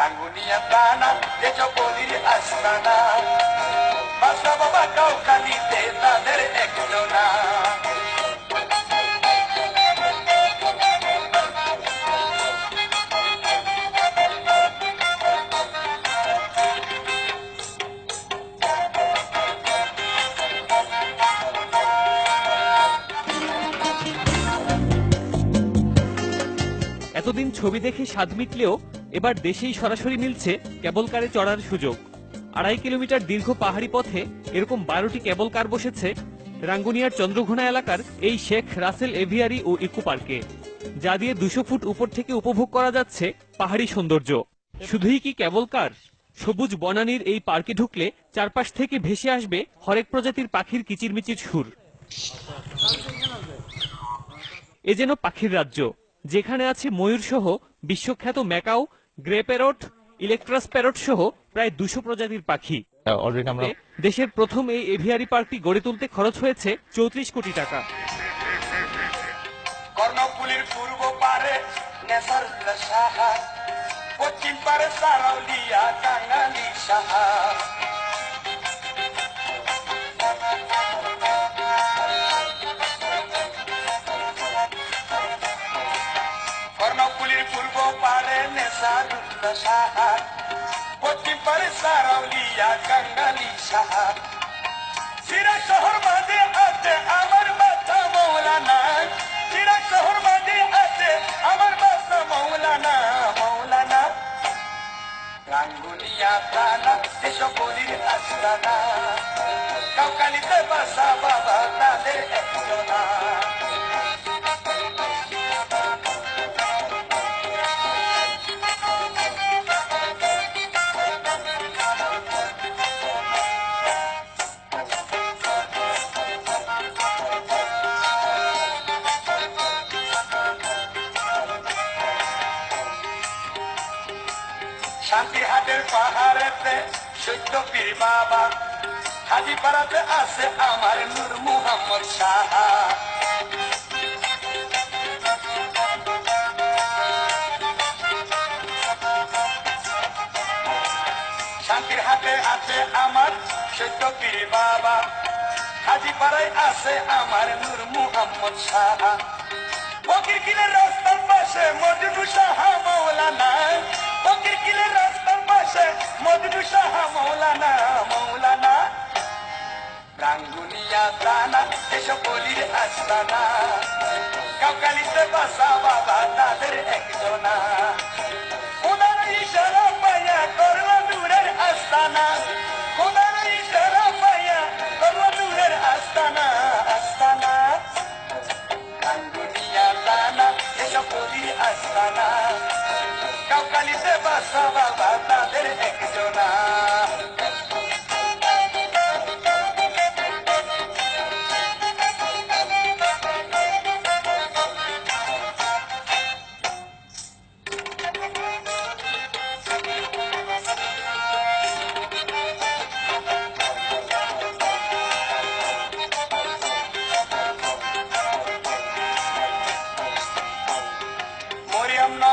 রাঙ্গুনিয়া টানা তেজ বলির আস্তানা বাসা বাবা এতদিন ছবি দেখে স্বাদ মিটলেও এবার দেশেই সরাসরি মিলছে কেবল কারে চড়ার সুযোগ। আড়াই কিলোমিটার দীর্ঘ পাহাড়ি পথে এরকম বারোটি কেবল কার বসেছে রাঙ্গুনিয়ার চন্দ্রঘোনা এলাকার এই শেখ রাসেল এভিয়ারি ও ইকো পার্কে। যা দিয়ে দুশো ফুট উপর থেকে উপভোগ করা যাচ্ছে পাহাড়ি সৌন্দর্য। শুধুই কি কেবল কার? সবুজ বনানীর এই পার্কে ঢুকলে চারপাশ থেকে ভেসে আসবে হরেক প্রজাতির পাখির কিচিরমিচির সুর। এ যেন পাখির রাজ্য। যেখানে আছে ময়ূর সহ বিশ্বখ্যাত macaw grey parrot electus parrot সহ প্রায় দুশো প্রজাতির পাখি। দেশের প্রথম এই এভিয়ারি পার্কটি গড়ে তুলতে খরচ হয়েছে চৌত্রিশ কোটি টাকা। কর্ণফুলির পূর্ব পারে নেসার সাহা পশ্চিম পারে সারাউলিয়া কাঙালি সাহা মাঝে আছে আমার বাচ্চা মৌলানা সিরাজ শহর মাঝে আছে আমার বাচ্চা মৌলানা মৌলানা রাঙ্গুনিয়া তানা এসব বলির শান্তিহাটের পাহাড়েতে সত্য পীর বাবা। হাজিপাড়াতে আছে আমার নূর মুহাম্মদ সাহা। শান্তির হাতে আছে আমার সত্য পীর বাবা। হাজিপাড়ায় আছে আমার নূর মুহাম্মদ সাহা। ফকির কিলের রাস্তার পাশে মজনু সাহা মৌলানা। এসব বলির আস্তানা কাউকালিতে বাসা বাবা, তাদের একজনা। খোদার ইশারা পাইয়া করল নূরের আস্তানা, খোদার ইশারা পাইয়া করল নূরের আস্তানা আস্তানা। রাঙ্গুনিয়া দানা এসব বলির আস্তানা। কাউকালিতে বাসা বাবা, তাদের একজনা।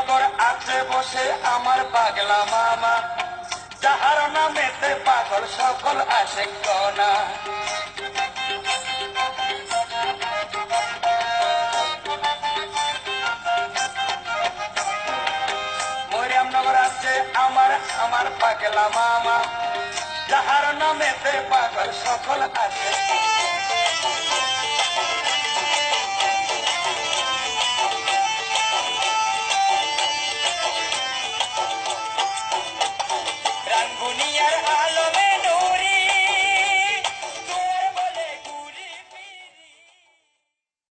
মরিয়ম আছে বসে আমার পাগলা মামা। যাহার নামেতে পাগল সকল আসে কনা। আছে আমার আমার পাগলা মামা। যাহার নামেতে পাগল সকল আসে yeah.